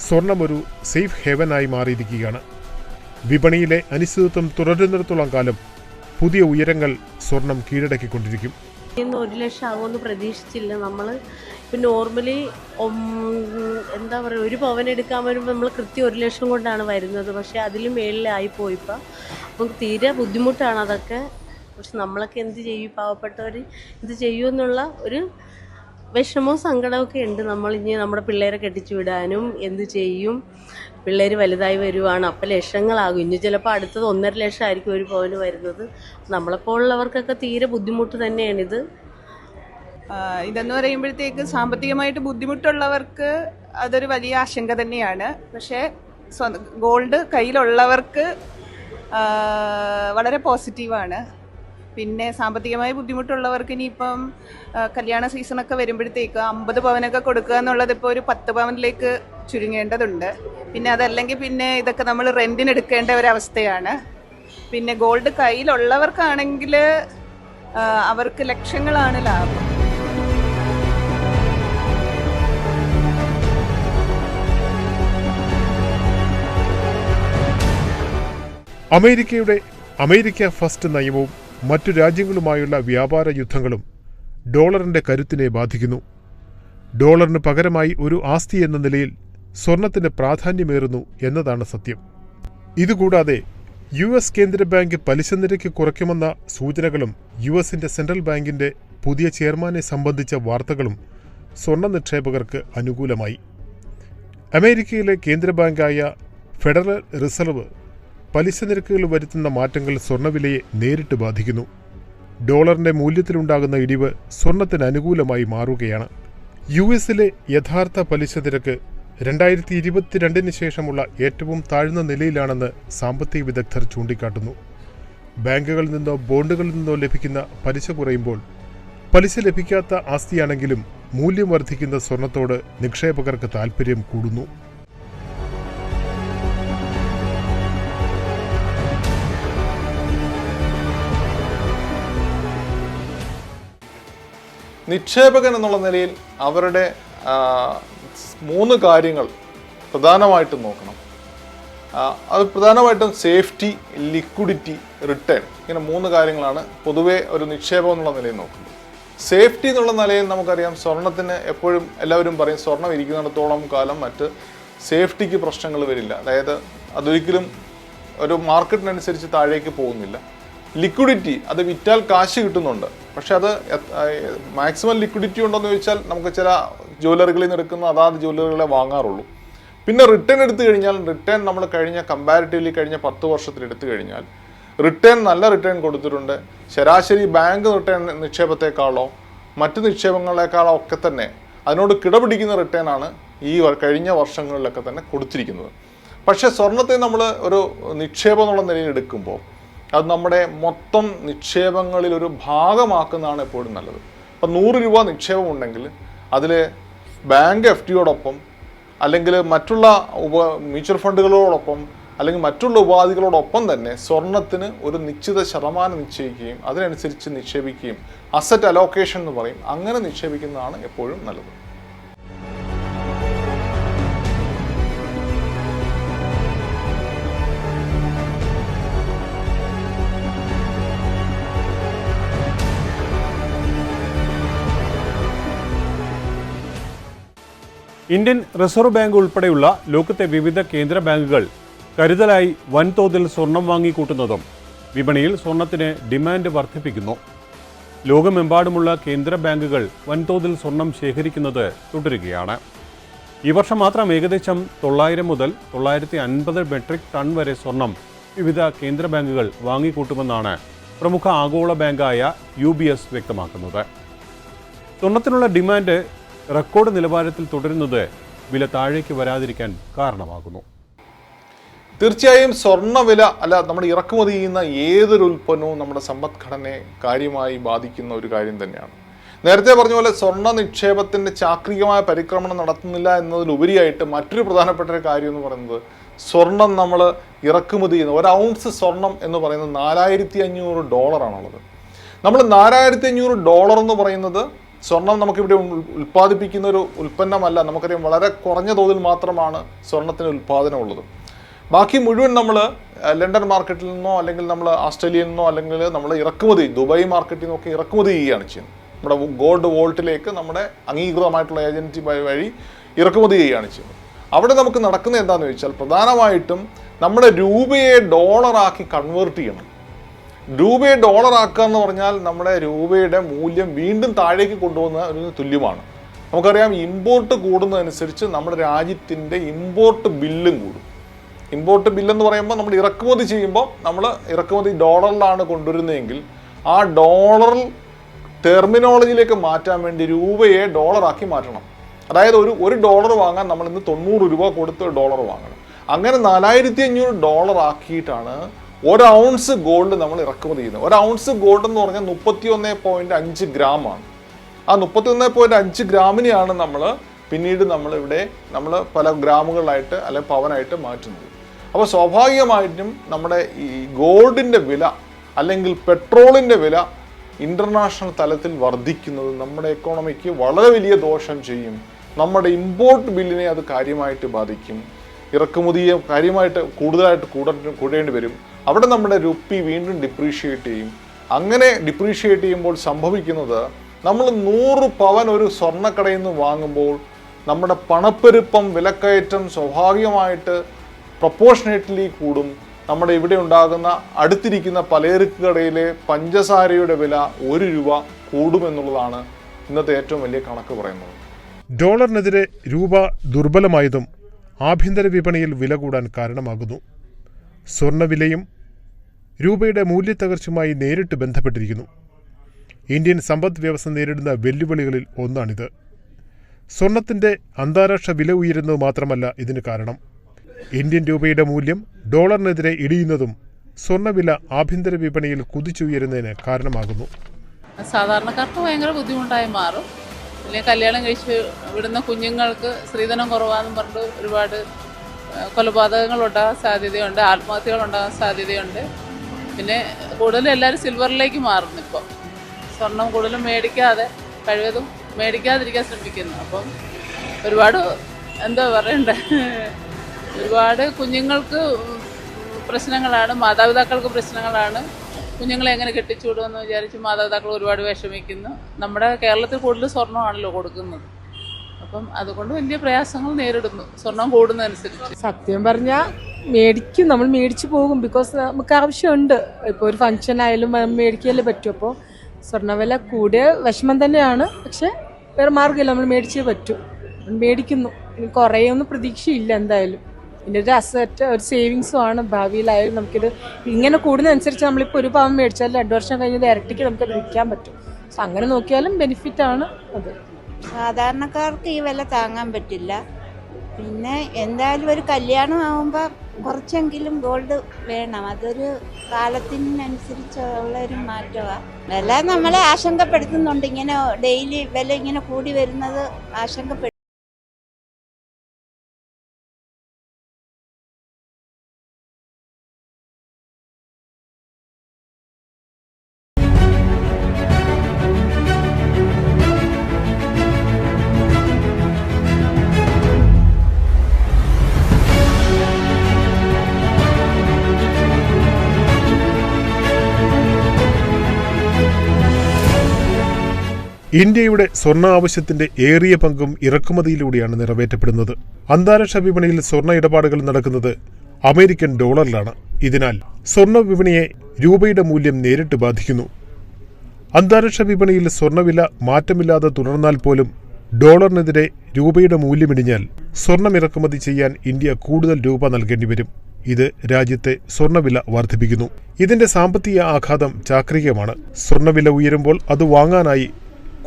സ്വർണം ഒരു സേഫ് ഹേവനായി മാറിയിരിക്കുകയാണ്. വിപണിയിലെ അനിശ്ചിതത്വം തുടരുന്നിടത്തോളം കാലം പുതിയ ഉയരങ്ങൾ സ്വർണം കീഴടക്കിക്കൊണ്ടിരിക്കും. ഒരു ലക്ഷം ആകുമെന്ന് പ്രതീക്ഷിച്ചില്ല. നമ്മൾ ഇപ്പം നോർമലി എന്താ പറയുക ഒരു പവൻ എടുക്കാൻ വരുമ്പോൾ നമ്മൾ കൃത്യം ഒരു ലക്ഷം കൊണ്ടാണ് വരുന്നത്. പക്ഷേ അതിലും മേളിലായി പോയിപ്പോൾ നമുക്ക് തീരെ ബുദ്ധിമുട്ടാണ് അതൊക്കെ. പക്ഷെ നമ്മളൊക്കെ എന്ത് ചെയ്യും? പാവപ്പെട്ടവർ എന്ത് ചെയ്യുമെന്നുള്ള ഒരു വിഷമവും സങ്കടമൊക്കെ ഉണ്ട്. നമ്മൾ ഇനി നമ്മുടെ പിള്ളേരെ കെട്ടിച്ചു വിടാനും എന്ത് ചെയ്യും? പിള്ളേർ വലുതായി വരുവാണ്. അപ്പം ലക്ഷങ്ങളാകും. ഇനി ചിലപ്പോൾ അടുത്തത് ഒന്നര ലക്ഷം ആയിരിക്കും ഒരു പവന് വരുന്നത്. നമ്മളെപ്പോലുള്ളവർക്കൊക്കെ തീരെ ബുദ്ധിമുട്ട് തന്നെയാണിത്. ഇതെന്ന് പറയുമ്പോഴത്തേക്ക് സാമ്പത്തികമായിട്ട് ബുദ്ധിമുട്ടുള്ളവർക്ക് അതൊരു വലിയ ആശങ്ക തന്നെയാണ്. പക്ഷേ ഗോൾഡ് കയ്യിലുള്ളവർക്ക് വളരെ പോസിറ്റീവാണ്. പിന്നെ സാമ്പത്തികമായി ബുദ്ധിമുട്ടുള്ളവർക്ക് ഇനിയിപ്പം കല്യാണ സീസണൊക്കെ വരുമ്പോഴത്തേക്ക് അമ്പത് പവനൊക്കെ കൊടുക്കുക എന്നുള്ളത് ഇപ്പോൾ ഒരു പത്ത് പവനിലേക്ക് ചുരുങ്ങേണ്ടതുണ്ട്. പിന്നെ അതല്ലെങ്കിൽ പിന്നെ ഇതൊക്കെ നമ്മൾ റെന്റിന് എടുക്കേണ്ട ഒരവസ്ഥയാണ് പിന്നെ ഗോൾഡ് കയ്യിലുള്ളവർക്കാണെങ്കിൽ അവർക്ക് ലക്ഷങ്ങളാണ് ലാഭം. അമേരിക്കയുടെ അമേരിക്ക ഫസ്റ്റ് നയവും മറ്റു രാജ്യങ്ങളുമായുള്ള വ്യാപാര യുദ്ധങ്ങളും ഡോളറിന്റെ കരുത്തിനെ ബാധിക്കുന്നു. ഡോളറിന് പകരമായി ഒരു ആസ്തി എന്ന നിലയിൽ സ്വർണത്തിന് പ്രാധാന്യമേറുന്നു എന്നതാണ് സത്യം. ഇതുകൂടാതെ യു എസ് കേന്ദ്ര ബാങ്ക് പലിശ നിരക്ക് കുറയ്ക്കുമെന്ന സൂചനകളും യു എസിന്റെ സെൻട്രൽ ബാങ്കിന്റെ പുതിയ ചെയർമാനെ സംബന്ധിച്ച വാർത്തകളും സ്വർണ നിക്ഷേപകർക്ക് അനുകൂലമായി. അമേരിക്കയിലെ കേന്ദ്രബാങ്കായ ഫെഡറൽ റിസർവ് പലിശ നിരക്കുകൾ വരുത്തുന്ന മാറ്റങ്ങൾ സ്വർണവിലയെ നേരിട്ട് ബാധിക്കുന്നു. ഡോളറിന്റെ മൂല്യത്തിലുണ്ടാകുന്ന ഇടിവ് സ്വർണത്തിന് അനുകൂലമായി മാറുകയാണ്. യു എസിലെ യഥാർത്ഥ പലിശ നിരക്ക് രണ്ടായിരത്തി ഇരുപത്തിരണ്ടിന് ശേഷമുള്ള ഏറ്റവും താഴ്ന്ന നിലയിലാണെന്ന് സാമ്പത്തിക വിദഗ്ധർ ചൂണ്ടിക്കാട്ടുന്നു. ബാങ്കുകളിൽ നിന്നോ ബോണ്ടുകളിൽ നിന്നോ ലഭിക്കുന്ന പലിശ കുറയുമ്പോൾ പലിശ ലഭിക്കാത്ത ആസ്തിയാണെങ്കിലും മൂല്യം വർദ്ധിക്കുന്ന സ്വർണത്തോട് നിക്ഷേപകർക്ക് താൽപ്പര്യം കൂടുന്നു. നിക്ഷേപകൻ എന്നുള്ള നിലയിൽ അവരുടെ മൂന്ന് കാര്യങ്ങൾ പ്രധാനമായിട്ടും നോക്കണം. അത് പ്രധാനമായിട്ടും സേഫ്റ്റി ലിക്വിഡിറ്റി റിട്ടേൺ ഇങ്ങനെ മൂന്ന് കാര്യങ്ങളാണ് പൊതുവേ ഒരു നിക്ഷേപം എന്നുള്ള നിലയിൽ നോക്കുന്നത്. സേഫ്റ്റി എന്നുള്ള നിലയിൽ നമുക്കറിയാം സ്വർണത്തിന് എപ്പോഴും എല്ലാവരും പറയും സ്വർണം ഇരിക്കുന്നിടത്തോളം കാലം മറ്റ് സേഫ്റ്റിക്ക് പ്രശ്നങ്ങൾ വരില്ല. അതായത് അതൊരിക്കലും ഒരു മാർക്കറ്റിനനുസരിച്ച് താഴേക്ക് പോകുന്നില്ല. ലിക്വിഡിറ്റി അത് വിറ്റാൽ കാശ് കിട്ടുന്നുണ്ട്. പക്ഷെ അത് മാക്സിമം ലിക്വിഡിറ്റി ഉണ്ടോയെന്ന് ചോദിച്ചാൽ നമുക്ക് ചില ജ്വല്ലറികളിൽ നിന്ന് എടുക്കുന്ന അതാത് ജ്വല്ലറികളെ വാങ്ങാറുള്ളൂ. പിന്നെ റിട്ടേൺ എടുത്തു കഴിഞ്ഞാൽ റിട്ടേൺ നമ്മൾ കഴിഞ്ഞ കമ്പാരിറ്റീവ്ലി കഴിഞ്ഞ പത്ത് വർഷത്തിൽ എടുത്തു കഴിഞ്ഞാൽ റിട്ടേൺ നല്ല റിട്ടേൺ കൊടുത്തിട്ടുണ്ട്. ശരാശരി ബാങ്ക് റിട്ടേൺ നിക്ഷേപത്തെക്കാളോ മറ്റ് നിക്ഷേപങ്ങളെക്കാളോ ഒക്കെ തന്നെ അതിനോട് കിടപിടിക്കുന്ന റിട്ടേൺ ആണ് ഈ കഴിഞ്ഞ വർഷങ്ങളിലൊക്കെ തന്നെ കൊടുത്തിരിക്കുന്നത്. പക്ഷേ സ്വർണത്തെ നമ്മൾ ഒരു നിക്ഷേപം എന്നുള്ള നിലയിൽ എടുക്കുമ്പോൾ അത് നമ്മുടെ മൊത്തം നിക്ഷേപങ്ങളിൽ ഒരു ഭാഗമാക്കുന്നതാണ് എപ്പോഴും നല്ലത്. ഇപ്പം നൂറ് രൂപ നിക്ഷേപം ഉണ്ടെങ്കിൽ അതിൽ ബാങ്ക് എഫ് ഡിയോടൊപ്പം അല്ലെങ്കിൽ മറ്റുള്ള ഉപ മ്യൂച്വൽ ഫണ്ടുകളോടൊപ്പം അല്ലെങ്കിൽ മറ്റുള്ള ഉപാധികളോടൊപ്പം തന്നെ സ്വർണത്തിന് ഒരു നിശ്ചിത ശതമാനം നിശ്ചയിക്കുകയും അതിനനുസരിച്ച് നിക്ഷേപിക്കുകയും അസറ്റ് അലോക്കേഷൻ എന്ന് പറയും. അങ്ങനെ നിക്ഷേപിക്കുന്നതാണ് എപ്പോഴും നല്ലത്. ഇന്ത്യൻ റിസർവ് ബാങ്ക് ഉൾപ്പെടെയുള്ള ലോകത്തെ വിവിധ കേന്ദ്ര ബാങ്കുകൾ കരുതലായി വൻതോതിൽ സ്വർണം വാങ്ങിക്കൂട്ടുന്നതും വിപണിയിൽ സ്വർണത്തിന് ഡിമാൻഡ് വർദ്ധിപ്പിക്കുന്നു. ലോകമെമ്പാടുമുള്ള കേന്ദ്ര ബാങ്കുകൾ വൻതോതിൽ സ്വർണം ശേഖരിക്കുന്നത് തുടരുകയാണ്. ഈ വർഷം മാത്രം ഏകദേശം തൊള്ളായിരം മുതൽ തൊള്ളായിരത്തി അൻപത് മെട്രിക് ടൺ വരെ സ്വർണം വിവിധ കേന്ദ്ര ബാങ്കുകൾ വാങ്ങിക്കൂട്ടുമെന്നാണ് പ്രമുഖ ആഗോള ബാങ്കായ യു വ്യക്തമാക്കുന്നത്. സ്വർണത്തിനുള്ള ഡിമാൻഡ് റെക്കോർഡ് നിലവാരത്തിൽ തുടരുന്നത് വില താഴേക്ക് വരാതിരിക്കാൻ കാരണമാകുന്നു. തീർച്ചയായും സ്വർണവില അല്ല നമ്മൾ ഇറക്കുമതി ചെയ്യുന്ന ഏതൊരു ഉൽപ്പന്നവും നമ്മുടെ സമ്പദ്ഘടനയെ കാര്യമായി ബാധിക്കുന്ന ഒരു കാര്യം തന്നെയാണ്. നേരത്തെ പറഞ്ഞ പോലെ സ്വർണ നിക്ഷേപത്തിന്റെ ചാക്രികമായ പരിക്രമണം നടത്തുന്നില്ല എന്നതിലുപരിയായിട്ട് മറ്റൊരു പ്രധാനപ്പെട്ട ഒരു കാര്യം എന്ന് പറയുന്നത് സ്വർണം നമ്മൾ ഇറക്കുമതി ചെയ്യുന്ന ഒരു ഔൺസ് സ്വർണം എന്ന് പറയുന്നത് നാലായിരത്തി അഞ്ഞൂറ് ഡോളറാണുള്ളത്. നമ്മൾ നാലായിരത്തി അഞ്ഞൂറ് ഡോളർ എന്ന് പറയുന്നത് സ്വർണം നമുക്കിവിടെ ഉൽ- ഉൽപ്പാദിപ്പിക്കുന്ന ഒരു ഉൽപ്പന്നമല്ല. നമുക്കറിയാം വളരെ കുറഞ്ഞ തോതിൽ മാത്രമാണ് സ്വർണത്തിന് ഉൽപ്പാദനമുള്ളത്. ബാക്കി മുഴുവൻ നമ്മൾ ലണ്ടൻ മാർക്കറ്റിൽ നിന്നോ അല്ലെങ്കിൽ നമ്മൾ ആസ്ട്രേലിയയിൽ നിന്നോ അല്ലെങ്കിൽ നമ്മൾ ഇറക്കുമതി ദുബായ് മാർക്കറ്റിൽ നിന്നൊക്കെ ഇറക്കുമതി ചെയ്യുകയാണ് ചെയ്യുന്നത്. നമ്മുടെ ഗോൾഡ് വോൾട്ടിലേക്ക് നമ്മുടെ അംഗീകൃതമായിട്ടുള്ള ഏജൻസി വഴി ഇറക്കുമതി ചെയ്യുകയാണ് ചെയ്യുന്നത്. അവിടെ നമുക്ക് നടക്കുന്നത് എന്താണെന്ന് വെച്ചാൽ പ്രധാനമായിട്ടും നമ്മുടെ രൂപയെ ഡോളറാക്കി കൺവേർട്ട് ചെയ്യണം. രൂപയെ ഡോളർ ആക്കുക എന്ന് പറഞ്ഞാൽ നമ്മുടെ രൂപയുടെ മൂല്യം വീണ്ടും താഴേക്ക് കൊണ്ടുപോകുന്നതിന് തുല്യമാണ്. നമുക്കറിയാം ഇമ്പോർട്ട് കൂടുന്നതനുസരിച്ച് നമ്മുടെ രാജ്യത്തിന്റെ ഇമ്പോർട്ട് ബില്ലും കൂടും. ഇമ്പോർട്ട് ബില്ലെന്ന് പറയുമ്പോൾ നമ്മൾ ഇറക്കുമതി ചെയ്യുമ്പോൾ നമ്മൾ ഇറക്കുമതി ഡോളറിലാണ് കൊണ്ടുവരുന്നതെങ്കിൽ ആ ഡോളറിൽ ടെർമിനോളജിയിലേക്ക് മാറ്റാൻ വേണ്ടി രൂപയെ ഡോളറാക്കി മാറ്റണം. അതായത് ഒരു ഒരു ഡോളർ വാങ്ങാൻ നമ്മൾ ഇന്ന് തൊണ്ണൂറ് രൂപ കൊടുത്ത് ഡോളർ വാങ്ങണം. അങ്ങനെ നാലായിരത്തി അഞ്ഞൂറ് ഡോളർ ആക്കിയിട്ടാണ് ഒരു ഔൺസ് ഗോൾഡ് നമ്മൾ ഇറക്കുമതി ചെയ്യുന്നത് ഒരു ഔൺസ് ഗോൾഡ് എന്ന് പറഞ്ഞാൽ മുപ്പത്തി ഒന്ന് പോയിന്റ് അഞ്ച് ഗ്രാം ആണ്. ആ മുപ്പത്തി ഒന്ന് പോയിന്റ് അഞ്ച് ഗ്രാമിനെയാണ് നമ്മൾ പിന്നീട് നമ്മൾ ഇവിടെ നമ്മൾ പല ഗ്രാമുകളായിട്ട് അല്ലെ പവനായിട്ട് മാറ്റുന്നത്. അപ്പോൾ സ്വാഭാവികമായിട്ടും നമ്മുടെ ഈ ഗോൾഡിന്റെ വില അല്ലെങ്കിൽ പെട്രോളിന്റെ വില ഇന്റർനാഷണൽ തലത്തിൽ വർദ്ധിക്കുന്നത് നമ്മുടെ എക്കോണമിക്ക് വളരെ വലിയ ദോഷം ചെയ്യും. നമ്മുടെ ഇമ്പോർട്ട് ബില്ലിനെ അത് കാര്യമായിട്ട് ബാധിക്കും. ഇറക്കുമതിയെ കാര്യമായിട്ട് കൂടുതലായിട്ട് കൂട കൂടേണ്ടി വരും. അവിടെ നമ്മുടെ രുപ്പി വീണ്ടും ഡിപ്രീഷിയേറ്റ് ചെയ്യും. അങ്ങനെ ഡിപ്രീഷിയേറ്റ് ചെയ്യുമ്പോൾ സംഭവിക്കുന്നത് നമ്മൾ നൂറ് പവൻ ഒരു സ്വർണക്കടയിൽ നിന്ന് വാങ്ങുമ്പോൾ നമ്മുടെ പണപ്പെരുപ്പം വിലക്കയറ്റം സ്വാഭാവികമായിട്ട് പ്രപ്പോർഷനേറ്റ്ലി കൂടും. നമ്മുടെ ഇവിടെ ഉണ്ടാകുന്ന അടുത്തിരിക്കുന്ന പലചരക്ക് കടയിലെ പഞ്ചസാരയുടെ വില ഒരു രൂപ കൂടുമെന്നുള്ളതാണ് ഇന്നത്തെ ഏറ്റവും വലിയ കണക്ക് പറയുന്നത്. ഡോളറിനെതിരെ രൂപ ദുർബലമായതും ആഭ്യന്തര വിപണിയിൽ വില കൂടാൻ കാരണമാകുന്നു. സ്വർണവിലയും രൂപയുടെ മൂല്യത്തകർച്ചയുമായി നേരിട്ട് ബന്ധപ്പെട്ടിരിക്കുന്നു. ഇന്ത്യൻ സമ്പദ് വ്യവസ്ഥ നേരിടുന്ന വെല്ലുവിളികളിൽ ഒന്നാണിത്. സ്വർണത്തിന്റെ അന്താരാഷ്ട്ര വില ഉയരുന്നത് മാത്രമല്ല ഇതിന് കാരണം. ഇന്ത്യൻ രൂപയുടെ മൂല്യം ഡോളറിനെതിരെ ഇടിയുന്നതും സ്വർണവില ആഭ്യന്തര വിപണിയിൽ കുതിച്ചുയരുന്നതിന് കാരണമാകുന്നു. സാധാരണക്കാർക്ക് ഭയങ്കര ബുദ്ധിമുട്ടായി മാറും. അല്ലെങ്കിൽ കല്യാണം കഴിച്ച് വിടുന്ന കുഞ്ഞുങ്ങൾക്ക് സ്ത്രീധനം കുറവാന്നും പറഞ്ഞിട്ട് ഒരുപാട് കൊലപാതകങ്ങൾ ഉണ്ടാകാൻ സാധ്യതയുണ്ട് ആത്മഹത്യകൾ ഉണ്ടാകാൻ സാധ്യതയുണ്ട്. പിന്നെ കൂടുതലും എല്ലാവരും സിൽവറിലേക്ക് മാറുന്നു ഇപ്പോൾ സ്വർണം കൂടുതലും മേടിക്കാതെ കഴിവതും മേടിക്കാതിരിക്കാൻ ശ്രമിക്കുന്നു. അപ്പം ഒരുപാട് എന്താ പറയണ്ടേ? ഒരുപാട് കുഞ്ഞുങ്ങൾക്ക് പ്രശ്നങ്ങളാണ് മാതാപിതാക്കൾക്ക് പ്രശ്നങ്ങളാണ്. കുഞ്ഞുങ്ങളെ എങ്ങനെ കെട്ടിച്ചു വിടുമെന്ന് വിചാരിച്ച് മാതാപിതാക്കൾ ഒരുപാട് വിഷമിക്കുന്നു. നമ്മുടെ കേരളത്തിൽ കൂടുതൽ സ്വർണമാണല്ലോ കൊടുക്കുന്നത്. അപ്പം അതുകൊണ്ട് വലിയ പ്രയാസങ്ങൾ നേരിടുന്നു. സ്വർണം കൂടുന്നതനുസരിച്ച്. സത്യം പറഞ്ഞാൽ മേടിക്കും. നമ്മൾ മേടിച്ച് പോകും. ബിക്കോസ് നമുക്ക് ആവശ്യമുണ്ട്. ഇപ്പോൾ ഒരു ഫംഗ്ഷൻ ആയാലും മേടിക്കല്ലേ പറ്റും. അപ്പോൾ സ്വർണവില കൂടിയ വിഷമം തന്നെയാണ്. പക്ഷേ വേറെ മാർഗമില്ല. നമ്മൾ മേടിച്ചേ പറ്റൂ. മേടിക്കുന്നു. ഇനി കുറേയൊന്നും പ്രതീക്ഷയില്ല എന്തായാലും. പിന്നെ ഒരു അസറ്റ് ഒരു സേവിങ്സും ആണ് ഭാവിയിലായാലും നമുക്കിത് ഇങ്ങനെ കൂടുന്നതനുസരിച്ച് നമ്മളിപ്പോൾ ഒരു പാവം മേടിച്ചാൽ രണ്ട് വർഷം കഴിഞ്ഞ് ഇരട്ടിക്ക് നമുക്കത് വിൽക്കാൻ പറ്റും. അങ്ങനെ നോക്കിയാലും ബെനിഫിറ്റ് ആണ് അത്. സാധാരണക്കാർക്ക് ഈ വില താങ്ങാൻ പറ്റില്ല. പിന്നെ എന്തായാലും ഒരു കല്യാണം ആവുമ്പോൾ കുറച്ചെങ്കിലും ഗോൾഡ് വേണം. അതൊരു കാലത്തിനനുസരിച്ചുള്ള ഒരു മാറ്റമാണ് വില നമ്മളെ ആശങ്കപ്പെടുത്തുന്നുണ്ട്. ഇങ്ങനെ ഡെയിലി വില ഇങ്ങനെ കൂടി വരുന്നത് ആശങ്കപ്പെടും ഇന്ത്യയുടെ സ്വർണ ആവശ്യത്തിന്റെ ഏറിയ പങ്കും ഇറക്കുമതിയിലൂടെയാണ് നിറവേറ്റപ്പെടുന്നത്. അന്താരാഷ്ട്ര വിപണിയിൽ സ്വർണ ഇടപാടുകൾ നടക്കുന്നത് അമേരിക്കൻ ഡോളറിലാണ്. ഇതിനാൽ സ്വർണ വിപണിയെ രൂപയുടെ മൂല്യം നേരിട്ട് ബാധിക്കുന്നു. അന്താരാഷ്ട്ര വിപണിയിൽ സ്വർണവില മാറ്റമില്ലാതെ തുടർന്നാൽ പോലും ഡോളറിനെതിരെ രൂപയുടെ മൂല്യമിടിഞ്ഞാൽ സ്വർണം ഇറക്കുമതി ചെയ്യാൻ ഇന്ത്യ കൂടുതൽ രൂപ നൽകേണ്ടി വരും. ഇത് രാജ്യത്തെ സ്വർണവില വർദ്ധിപ്പിക്കുന്നു. ഇതിന്റെ സാമ്പത്തിക ആഘാതം ചാക്രികമാണ്. സ്വർണവില ഉയരുമ്പോൾ അത് വാങ്ങാനായി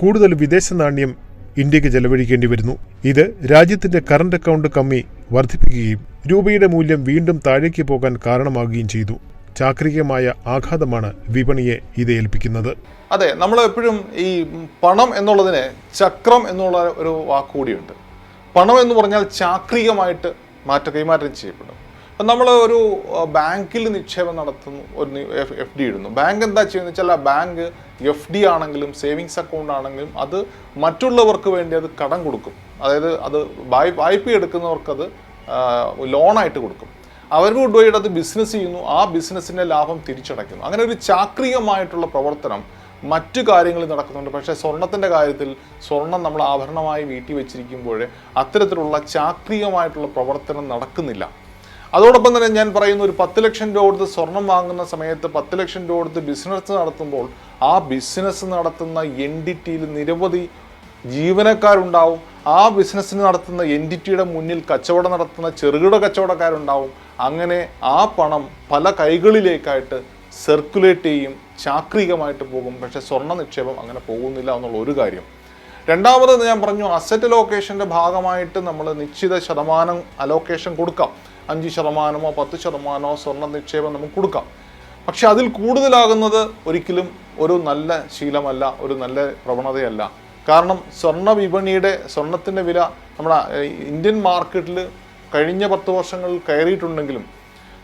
കൂടുതൽ വിദേശ നാണ്യം ഇന്ത്യയ്ക്ക് ചെലവഴിക്കേണ്ടി വരുന്നു. ഇത് രാജ്യത്തിന്റെ കറന്റ് അക്കൗണ്ട് കമ്മി വർദ്ധിപ്പിക്കുകയും രൂപയുടെ മൂല്യം വീണ്ടും താഴേക്ക് പോകാൻ കാരണമാകുകയും ചെയ്തു. ചാക്രികമായ ആഘാതമാണ് വിപണിയെ ഇത് ഏൽപ്പിക്കുന്നത്. അതെ നമ്മൾ എപ്പോഴും ഈ പണം എന്നുള്ളതിന് ചക്രം എന്നുള്ള ഒരു വാക്കുകൂടിയുണ്ട്. പണം എന്ന് പറഞ്ഞാൽ ചാക്രികമായിട്ട് മാറ്റ കൈമാറ്റം ചെയ്യപ്പെടും അപ്പം നമ്മൾ ഒരു ബാങ്കിൽ നിക്ഷേപം നടത്തുന്നു ഒരു എഫ് ഡി ഇടുന്നു. ബാങ്ക് എന്താ ചെയ്യുന്നത് വെച്ചാൽ ആ ബാങ്ക് എഫ് ഡി ആണെങ്കിലും സേവിങ്സ് അക്കൗണ്ട് ആണെങ്കിലും അത് മറ്റുള്ളവർക്ക് വേണ്ടി അത് കടം കൊടുക്കും. അതായത് അത് വായ്പ വായ്പ എടുക്കുന്നവർക്കത് ലോണായിട്ട് കൊടുക്കും. അവർ കൊണ്ടുപോയിട്ട് അത് ബിസിനസ് ചെയ്യുന്നു. ആ ബിസിനസ്സിന്റെ ലാഭം തിരിച്ചടയ്ക്കുന്നു. അങ്ങനെ ഒരു ചാക്രികമായിട്ടുള്ള പ്രവർത്തനം മറ്റു കാര്യങ്ങളിൽ നടക്കുന്നുണ്ട്. പക്ഷേ സ്വർണത്തിന്റെ കാര്യത്തിൽ സ്വർണം നമ്മൾ ആഭരണമായി വീട്ടിൽ വെച്ചിരിക്കുമ്പോൾ അത്തരത്തിലുള്ള ചാക്രികമായിട്ടുള്ള പ്രവർത്തനം നടക്കുന്നില്ല. അതോടൊപ്പം തന്നെ ഞാൻ പറയുന്ന ഒരു പത്ത് ലക്ഷം രൂപ കൊടുത്ത് സ്വർണം വാങ്ങുന്ന സമയത്ത് പത്ത് ലക്ഷം രൂപ കൊടുത്ത് ബിസിനസ് നടത്തുമ്പോൾ ആ ബിസിനസ് നടത്തുന്ന എൻഡിറ്റിയിൽ നിരവധി ജീവനക്കാരുണ്ടാവും. ആ ബിസിനസ്സിന് നടത്തുന്ന എന്റിറ്റിയുടെ മുന്നിൽ കച്ചവടം നടത്തുന്ന ചെറുകിട കച്ചവടക്കാരുണ്ടാവും. അങ്ങനെ ആ പണം പല കൈകളിലേക്കായിട്ട് സർക്കുലേറ്റ് ചെയ്യും ചാക്രികമായിട്ട് പോകും. പക്ഷേ സ്വർണ നിക്ഷേപം അങ്ങനെ പോകുന്നില്ല എന്നുള്ള ഒരു കാര്യം. രണ്ടാമത് ഞാൻ പറഞ്ഞു അസറ്റ് അലോക്കേഷന്റെ ഭാഗമായിട്ട് നമ്മൾ നിശ്ചിത ശതമാനം അലോക്കേഷൻ കൊടുക്കാം. അഞ്ച് ശതമാനമോ പത്ത് ശതമാനമോ സ്വർണ നിക്ഷേപം നമുക്ക് കൊടുക്കാം. പക്ഷെ അതിൽ കൂടുതലാകുന്നത് ഒരിക്കലും ഒരു നല്ല ശീലമല്ല ഒരു നല്ല പ്രവണതയല്ല. കാരണം സ്വർണ വിപണിയുടെ സ്വർണത്തിന്റെ വില നമ്മുടെ ഇന്ത്യൻ മാർക്കറ്റിൽ കഴിഞ്ഞ പത്ത് വർഷങ്ങളിൽ കയറിയിട്ടുണ്ടെങ്കിലും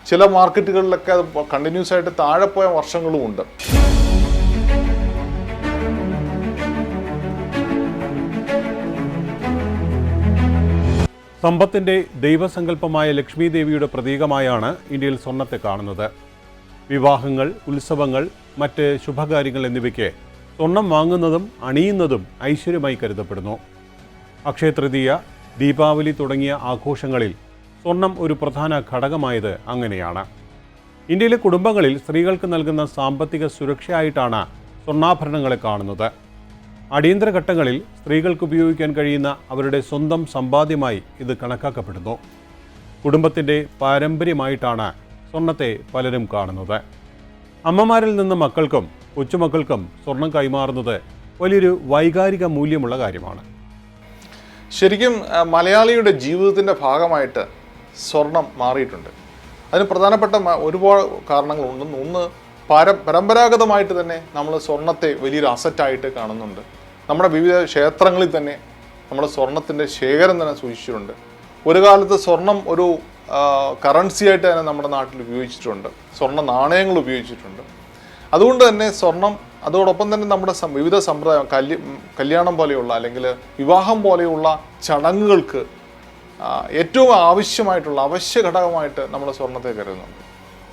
ചില മാർക്കറ്റുകളിലൊക്കെ അത് കണ്ടിന്യൂസ് ആയിട്ട് താഴെ പോയ വർഷങ്ങളുമുണ്ട് സമ്പത്തിന്റെ ദൈവസങ്കല്പമായ ലക്ഷ്മി ദേവിയുടെ പ്രതീകമായാണ് ഇന്ത്യയിൽ സ്വർണത്തെ കാണുന്നത്. വിവാഹങ്ങൾ ഉത്സവങ്ങൾ മറ്റ് ശുഭകാര്യങ്ങൾ എന്നിവയ്ക്ക് സ്വർണം വാങ്ങുന്നതും അണിയുന്നതും ഐശ്വര്യമായി കരുതപ്പെടുന്നു. അക്ഷയതൃതീയ ദീപാവലി തുടങ്ങിയ ആഘോഷങ്ങളിൽ സ്വർണം ഒരു പ്രധാന ഘടകമായത് അങ്ങനെയാണ്. ഇന്ത്യയിലെ കുടുംബങ്ങളിൽ സ്ത്രീകൾക്ക് നൽകുന്ന സാമ്പത്തിക സുരക്ഷയായിട്ടാണ് സ്വർണാഭരണങ്ങളെ കാണുന്നത്. അടിയന്തര ഘട്ടങ്ങളിൽ സ്ത്രീകൾക്ക് ഉപയോഗിക്കാൻ കഴിയുന്ന അവരുടെ സ്വന്തം സമ്പാദ്യമായി ഇത് കണക്കാക്കപ്പെടുന്നു. കുടുംബത്തിന്റെ പാരമ്പര്യമായിട്ടാണ് സ്വർണത്തെ പലരും കാണുന്നത്. അമ്മമാരിൽ നിന്ന് മക്കൾക്കും കൊച്ചുമക്കൾക്കും സ്വർണം കൈമാറുന്നത് വലിയൊരു വൈകാരിക മൂല്യമുള്ള കാര്യമാണ്. ശരിക്കും മലയാളിയുടെ ജീവിതത്തിന്റെ ഭാഗമായിട്ട് സ്വർണം മാറിയിട്ടുണ്ട്. അതിന് പ്രധാനപ്പെട്ട ഒരുപാട് കാരണങ്ങളുണ്ടെന്ന് ഒന്ന് പാര പരമ്പരാഗതമായിട്ട് തന്നെ നമ്മൾ സ്വർണത്തെ വലിയൊരു അസറ്റായിട്ട് കാണുന്നുണ്ട്. നമ്മുടെ വിവിധ ക്ഷേത്രങ്ങളിൽ തന്നെ നമ്മുടെ സ്വർണത്തിന്റെ ശേഖരം തന്നെ സൂക്ഷിച്ചിട്ടുണ്ട്. ഒരു കാലത്ത് സ്വർണം ഒരു കറൻസി ആയിട്ട് തന്നെ നമ്മുടെ നാട്ടിൽ ഉപയോഗിച്ചിട്ടുണ്ട്. സ്വർണ നാണയങ്ങൾ ഉപയോഗിച്ചിട്ടുണ്ട്. അതുകൊണ്ട് തന്നെ സ്വർണം അതോടൊപ്പം തന്നെ നമ്മുടെ വിവിധ സമ്പ്രദായം കല്യ കല്യാണം പോലെയുള്ള അല്ലെങ്കിൽ വിവാഹം പോലെയുള്ള ചടങ്ങുകൾക്ക് ഏറ്റവും ആവശ്യമായിട്ടുള്ള അവശ്യ ഘടകമായിട്ട് നമ്മൾ സ്വർണത്തെ കരുതുന്നുണ്ട്.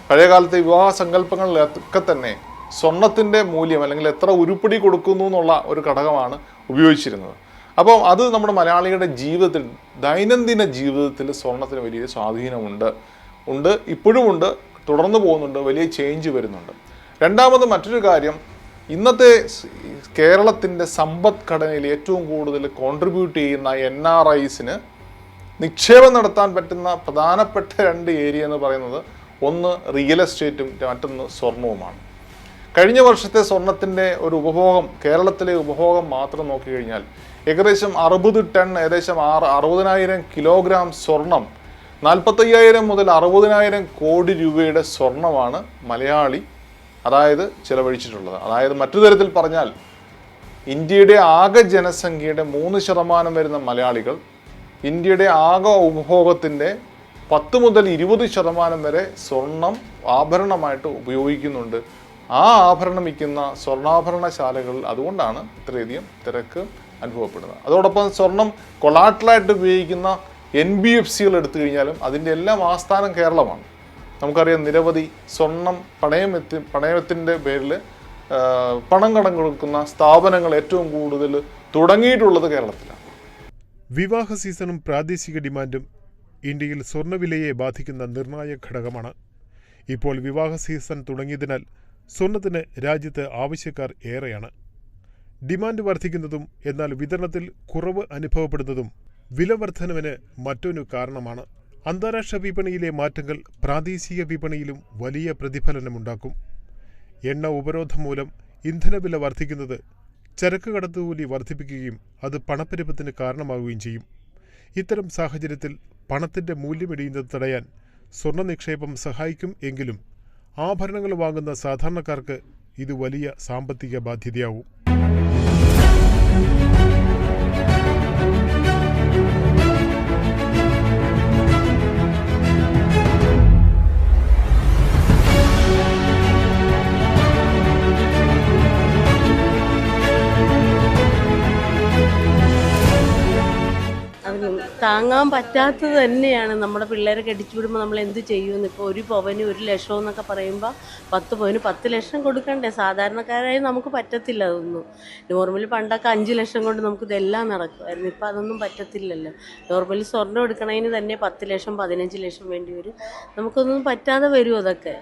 പഴയ കാലത്തെ വിവാഹ സങ്കല്പങ്ങളിലൊക്കെ തന്നെ സ്വർണത്തിന്റെ മൂല്യം അല്ലെങ്കിൽ എത്ര ഉരുപ്പടി കൊടുക്കുന്നു എന്നുള്ള ഒരു ഘടകമാണ് ഉപയോഗിച്ചിരുന്നത്. അപ്പോൾ അത് നമ്മുടെ മലയാളികളുടെ ജീവിതത്തിൽ ദൈനംദിന ജീവിതത്തിൽ സ്വർണത്തിന് വലിയ സ്വാധീനമുണ്ട്. ഉണ്ട് ഇപ്പോഴും ഉണ്ട് തുടർന്ന് പോകുന്നുണ്ട് വലിയ ചേഞ്ച് വരുന്നുണ്ട്. രണ്ടാമത് മറ്റൊരു കാര്യം ഇന്നത്തെ കേരളത്തിന്റെ സമ്പദ്ഘടനയിൽ ഏറ്റവും കൂടുതൽ കോൺട്രിബ്യൂട്ട് ചെയ്യുന്ന എൻ ആർ ഐസിന് നിക്ഷേപം നടത്താൻ പറ്റുന്ന പ്രധാനപ്പെട്ട രണ്ട് ഏരിയ എന്ന് പറയുന്നത് ഒന്ന് റിയൽ എസ്റ്റേറ്റും മറ്റൊന്ന് സ്വർണവുമാണ്. കഴിഞ്ഞ വർഷത്തെ സ്വർണത്തിന്റെ ഒരു ഉപഭോഗം കേരളത്തിലെ ഉപഭോഗം മാത്രം നോക്കിക്കഴിഞ്ഞാൽ ഏകദേശം അറുപത് ടൺ ഏകദേശം ആറ് അറുപതിനായിരം കിലോഗ്രാം സ്വർണം നാൽപ്പത്തയ്യായിരം മുതൽ അറുപതിനായിരം കോടി രൂപയുടെ സ്വർണമാണ് മലയാളി അതായത് ചിലവഴിച്ചിട്ടുള്ളത്. അതായത് മറ്റു തരത്തിൽ പറഞ്ഞാൽ ഇന്ത്യയുടെ ആകെ ജനസംഖ്യയുടെ മൂന്ന് ശതമാനം വരുന്ന മലയാളികൾ ഇന്ത്യയുടെ ആകെ ഉപഭോഗത്തിന്റെ പത്ത് മുതൽ ഇരുപത് ശതമാനം വരെ സ്വർണം ആഭരണമായിട്ട് ഉപയോഗിക്കുന്നുണ്ട്. ആ ആഭരണം വിൽക്കുന്ന സ്വർണാഭരണശാലകൾ അതുകൊണ്ടാണ് ഇത്രയധികം തിരക്ക് അനുഭവപ്പെടുന്നത്. അതോടൊപ്പം സ്വർണം കൊളാട്ടലായിട്ട് ഉപയോഗിക്കുന്ന എൻ ബി എഫ് സികൾ എടുത്തു കഴിഞ്ഞാലും അതിന്റെ എല്ലാം ആസ്ഥാനം കേരളമാണ്. നമുക്കറിയാം നിരവധി സ്വർണം പണയമെത്തി പണയത്തിന്റെ പേരിൽ പണം കടം കൊടുക്കുന്ന സ്ഥാപനങ്ങൾ ഏറ്റവും കൂടുതൽ തുടങ്ങിയിട്ടുള്ളത് കേരളത്തിലാണ്. വിവാഹ സീസണും പ്രാദേശിക ഡിമാൻഡും ഇന്ത്യയിൽ സ്വർണവിലയെ ബാധിക്കുന്ന നിർണായക ഘടകമാണ്. ഇപ്പോൾ വിവാഹ സീസൺ തുടങ്ങിയതിനാൽ സ്വർണത്തിന് രാജ്യത്ത് ആവശ്യക്കാർ ഏറെയാണ്. ഡിമാൻഡ് വർദ്ധിക്കുന്നതും എന്നാൽ വിതരണത്തിൽ കുറവ് അനുഭവപ്പെടുന്നതും വില വർധനവിന് മറ്റൊരു കാരണമാണ്. അന്താരാഷ്ട്ര വിപണിയിലെ മാറ്റങ്ങൾ പ്രാദേശിക വിപണിയിലും വലിയ പ്രതിഫലനമുണ്ടാക്കും. എണ്ണ ഉപരോധം മൂലം ഇന്ധനവില വർദ്ധിക്കുന്നത് ചരക്ക് കടത്തുകൂലി വർദ്ധിപ്പിക്കുകയും അത് പണപ്പെരുപ്പത്തിന് കാരണമാവുകയും ചെയ്യും. ഇത്തരം സാഹചര്യത്തിൽ പണത്തിന്റെ മൂല്യമിടിയുന്നത് തടയാൻ സ്വർണ നിക്ഷേപം സഹായിക്കും എങ്കിലും ആഭരണങ്ങൾ വാങ്ങുന്ന സാധാരണക്കാർക്ക് ഇത് വലിയ സാമ്പത്തിക ബാധ്യതയാവും. താങ്ങാൻ പറ്റാത്തത് തന്നെയാണ്. നമ്മുടെ പിള്ളേരെ കെട്ടിച്ചു വിടുമ്പോൾ നമ്മൾ എന്ത് ചെയ്യുമെന്ന്. ഇപ്പോൾ ഒരു പവന് ഒരു ലക്ഷം എന്നൊക്കെ പറയുമ്പോൾ പത്ത് പവന് പത്ത് ലക്ഷം കൊടുക്കണ്ടേ? സാധാരണക്കാരായി നമുക്ക് പറ്റത്തില്ല അതൊന്നും. നോർമലി പണ്ടൊക്കെ അഞ്ച് ലക്ഷം കൊണ്ട് നമുക്ക് ഇതെല്ലാം നടക്കുമായിരുന്നു. ഇപ്പം അതൊന്നും പറ്റത്തില്ലല്ലോ. നോർമലി സ്വർണം എടുക്കണതിന് തന്നെ പത്ത് ലക്ഷം പതിനഞ്ച് ലക്ഷം വേണ്ടി വരും. നമുക്കൊന്നും പറ്റാതെ വരും അതൊക്കെ.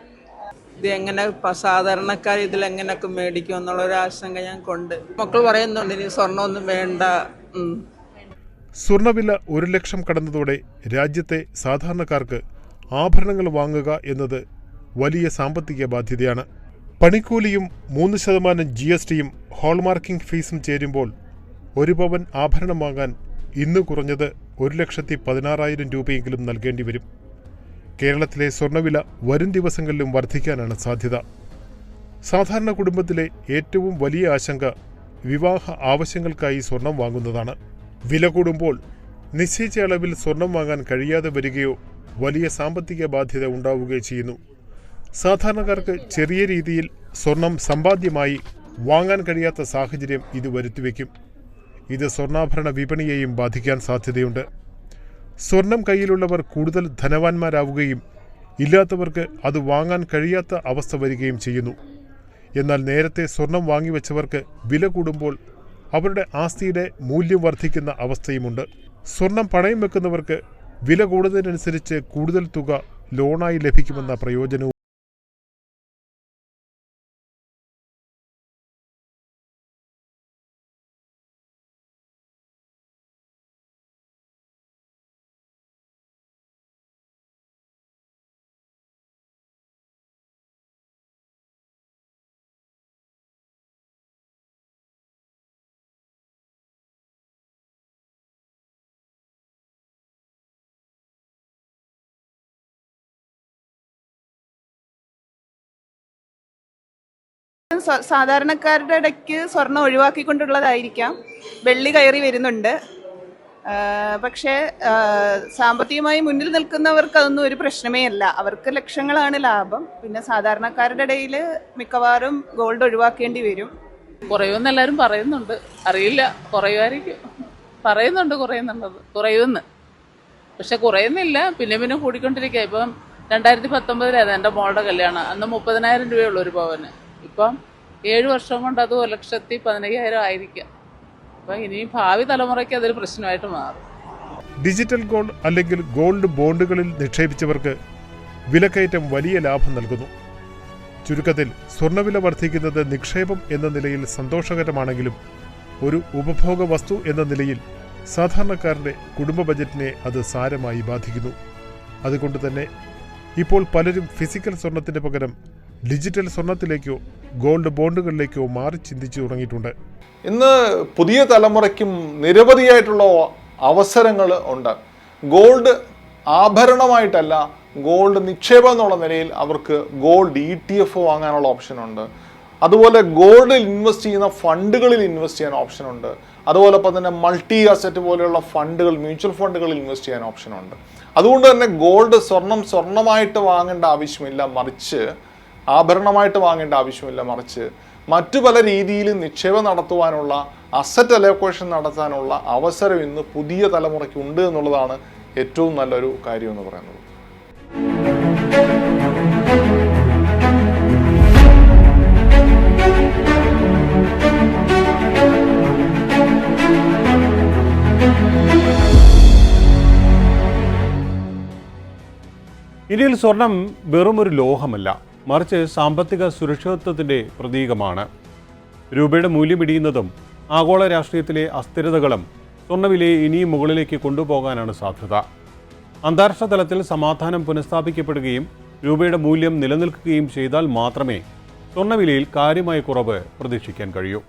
ഇത് എങ്ങനെ സാധാരണക്കാർ ഇതിൽ എങ്ങനെയൊക്കെ മേടിക്കും എന്നുള്ള ഒരു ആശങ്ക കൊണ്ട്. മക്കൾ പറയുന്നുണ്ട് ഇനി സ്വർണമൊന്നും വേണ്ട. സ്വർണവില ഒരു ലക്ഷം കടന്നതോടെ രാജ്യത്തെ സാധാരണക്കാർക്ക് ആഭരണങ്ങൾ വാങ്ങുക എന്നത് വലിയ സാമ്പത്തിക ബാധ്യതയാണ്. പണിക്കൂലിയും മൂന്ന് ശതമാനം ജി എസ് ടിയും ഹോൾമാർക്കിംഗ് ഫീസും ചേരുമ്പോൾ ഒരു പവൻ ആഭരണം വാങ്ങാൻ ഇന്ന് കുറഞ്ഞത് ഒരു ലക്ഷത്തി പതിനാറായിരം രൂപയെങ്കിലും നൽകേണ്ടി വരും. കേരളത്തിലെ സ്വർണവില വരും ദിവസങ്ങളിലും വർദ്ധിക്കാനാണ് സാധ്യത. സാധാരണ കുടുംബത്തിലെ ഏറ്റവും വലിയ ആശങ്ക വിവാഹ ആവശ്യങ്ങൾക്കായി സ്വർണം വാങ്ങുന്നതാണ്. വില കൂടുമ്പോൾ നിശ്ചയിച്ച അളവിൽ സ്വർണം വാങ്ങാൻ കഴിയാതെ വരികയോ വലിയ സാമ്പത്തിക ബാധ്യത ഉണ്ടാവുകയോ ചെയ്യുന്നു. സാധാരണക്കാർക്ക് ചെറിയ രീതിയിൽ സ്വർണം സമ്പാദ്യമായി വാങ്ങാൻ കഴിയാത്ത സാഹചര്യം ഇത് വരുത്തിവെക്കും. ഇത് സ്വർണാഭരണ വിപണിയെയും ബാധിക്കാൻ സാധ്യതയുണ്ട്. സ്വർണം കയ്യിലുള്ളവർ കൂടുതൽ ധനവാന്മാരാവുകയും ഇല്ലാത്തവർക്ക് അത് വാങ്ങാൻ കഴിയാത്ത അവസ്ഥ വരികയും ചെയ്യുന്നു. എന്നാൽ നേരത്തെ സ്വർണം വാങ്ങിവെച്ചവർക്ക് വില കൂടുമ്പോൾ അവരുടെ ആസ്തിയുടെ മൂല്യം വർദ്ധിക്കുന്ന അവസ്ഥയുമുണ്ട്. സ്വർണം പണയം വെക്കുന്നവർക്ക് വില കൂടുന്നതിനനുസരിച്ച് കൂടുതൽ തുക ലോണായി ലഭിക്കുമെന്ന പ്രയോജനവും സാധാരണക്കാരുടെ ഇടയ്ക്ക് സ്വർണം ഒഴിവാക്കിക്കൊണ്ടുള്ളതായിരിക്കാം. വെള്ളി കയറി വരുന്നുണ്ട്. പക്ഷേ സാമ്പത്തികമായി മുന്നിൽ നിൽക്കുന്നവർക്ക് അതൊന്നും ഒരു പ്രശ്നമേ അല്ല. അവർക്ക് ലക്ഷങ്ങളാണ് ലാഭം. പിന്നെ സാധാരണക്കാരുടെ ഇടയിൽ മിക്കവാറും ഗോൾഡ് ഒഴിവാക്കേണ്ടി വരും. കുറയുമെന്ന് എല്ലാവരും പറയുന്നുണ്ട്. അറിയില്ല. കുറയുമായിരിക്കും. പറയുന്നുണ്ട് കുറയുന്നുണ്ടത് കുറയുമെന്ന്. പക്ഷെ കുറയുന്നില്ല. പിന്നെ പിന്നെ കൂടിക്കൊണ്ടിരിക്കുക. ഇപ്പം രണ്ടായിരത്തി പത്തൊമ്പതിലായിരുന്നു എന്റെ മോളുടെ കല്യാണം. അന്ന് മുപ്പതിനായിരം രൂപയുള്ളൂ ഒരു പവന്. ഇപ്പം ഏഴ് വർഷം കൊണ്ട് അത് ഒരു ലക്ഷത്തി പതിനയ്യായിരം ആയിരിക്കാം. അപ്പം ഇനി ഭാവി തലമുറയ്ക്ക് അതൊരു പ്രശ്നമായിട്ട് മാറും. ഡിജിറ്റൽ ഗോൾഡ് അല്ലെങ്കിൽ ഗോൾഡ് ബോണ്ടുകളിൽ നിക്ഷേപിച്ചവർക്ക് വിലക്കയറ്റം വലിയ ലാഭം നൽകുന്നു. ചുരുക്കത്തിൽ സ്വർണവില വർദ്ധിക്കുന്നത് നിക്ഷേപം എന്ന നിലയിൽ സന്തോഷകരമാണെങ്കിലും ഒരു ഉപഭോഗ വസ്തു എന്ന നിലയിൽ സാധാരണക്കാരന്റെ കുടുംബ ബജറ്റിനെ അത് സാരമായി ബാധിക്കുന്നു. അതുകൊണ്ട് തന്നെ ഇപ്പോൾ പലരും ഫിസിക്കൽ സ്വർണത്തിന് പകരം ഡിജിറ്റൽ സ്വർണത്തിലേക്കോ ഗോൾഡ് ബോണ്ടുകളിലേക്കോ മാറി ചിന്തിച്ചു തുടങ്ങിയിട്ടുണ്ട്. ഇന്ന് പുതിയ തലമുറയ്ക്കും നിരവധിയായിട്ടുള്ള അവസരങ്ങൾ ഉണ്ട്. ഗോൾഡ് ആഭരണമായിട്ടല്ല ഗോൾഡ് നിക്ഷേപം എന്നുള്ള നിലയിൽ അവർക്ക് ഗോൾഡ് ഇ ടി എഫ് വാങ്ങാനുള്ള ഓപ്ഷനുണ്ട് അതുപോലെ ഗോൾഡിൽ ഇൻവെസ്റ്റ് ചെയ്യുന്ന ഫണ്ടുകളിൽ ഇൻവെസ്റ്റ് ചെയ്യാൻ ഓപ്ഷനുണ്ട് അതുപോലെ ഇപ്പം തന്നെ മൾട്ടി അസറ്റ് പോലെയുള്ള ഫണ്ടുകൾ മ്യൂച്വൽ ഫണ്ടുകളിൽ ഇൻവെസ്റ്റ് ചെയ്യാൻ ഓപ്ഷനുണ്ട് അതുകൊണ്ട് തന്നെ ഗോൾഡ് സ്വർണം സ്വർണമായിട്ട് വാങ്ങേണ്ട ആവശ്യമില്ല മറിച്ച് ആഭരണമായിട്ട് വാങ്ങേണ്ട ആവശ്യമില്ല മറിച്ച് മറ്റു പല രീതിയിലും നിക്ഷേപം നടത്തുവാനുള്ള അസറ്റ് അലോക്കേഷൻ നടത്താനുള്ള അവസരം ഇന്ന് പുതിയ തലമുറയ്ക്ക് ഉണ്ട് എന്നുള്ളതാണ് ഏറ്റവും നല്ലൊരു കാര്യം എന്ന് പറയുന്നത്. ഇന്ത്യയിൽ സ്വർണം വെറും ഒരു ലോഹമല്ല. മറിച്ച് സാമ്പത്തിക സുരക്ഷിതത്വത്തിന്റെ പ്രതീകമാണ്. രൂപയുടെ മൂല്യം ഇടിയുന്നതും ആഗോള രാഷ്ട്രീയത്തിലെ അസ്ഥിരതകളും സ്വർണവിലയെ ഇനിയും മുകളിലേക്ക് കൊണ്ടുപോകാനാണ് സാധ്യത. അന്താരാഷ്ട്ര തലത്തിൽ സമാധാനം പുനഃസ്ഥാപിക്കപ്പെടുകയും രൂപയുടെ മൂല്യം നിലനിൽക്കുകയും ചെയ്താൽ മാത്രമേ സ്വർണവിലയിൽ കാര്യമായ കുറവ് പ്രതീക്ഷിക്കാൻ കഴിയൂ.